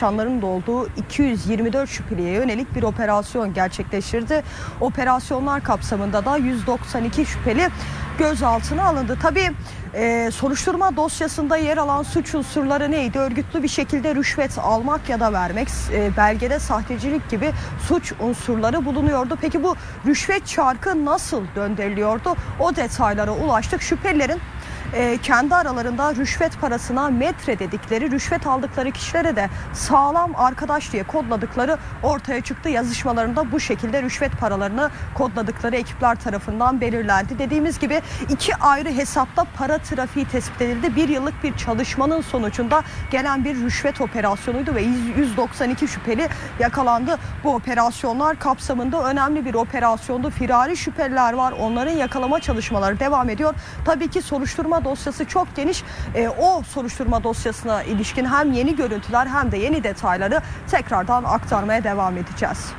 Çalışanların da olduğu 224 şüpheliye yönelik bir operasyon gerçekleştirdi. Operasyonlar kapsamında da 192 şüpheli gözaltına alındı. Tabii e, soruşturma dosyasında yer alan suç unsurları neydi? Örgütlü bir şekilde rüşvet almak ya da vermek, e, belgede sahtecilik gibi suç unsurları bulunuyordu. Peki bu rüşvet çarkı nasıl döndürülüyordu? O detaylara ulaştık. Şüphelilerin e, kendi aralarında rüşvet parasına metre dedikleri rüşvet aldıkları kişilere de sağlam arkadaş diye kodladıkları ortaya çıktı. Yazışmalarında bu şekilde rüşvet paralarını kodladıkları ekipler tarafından belirlendi. Dediğimiz gibi iki ayrı hesapta para trafiği tespit edildi. Bir yıllık bir çalışmanın sonucunda gelen bir rüşvet operasyonuydu ve 192 şüpheli yakalandı. Bu operasyonlar kapsamında önemli bir operasyondu. Firari şüpheliler var. Onların yakalama çalışmaları devam ediyor. Tabii ki dosyası çok geniş. E, o soruşturma dosyasına ilişkin hem yeni görüntüler hem de yeni detayları tekrardan aktarmaya devam edeceğiz.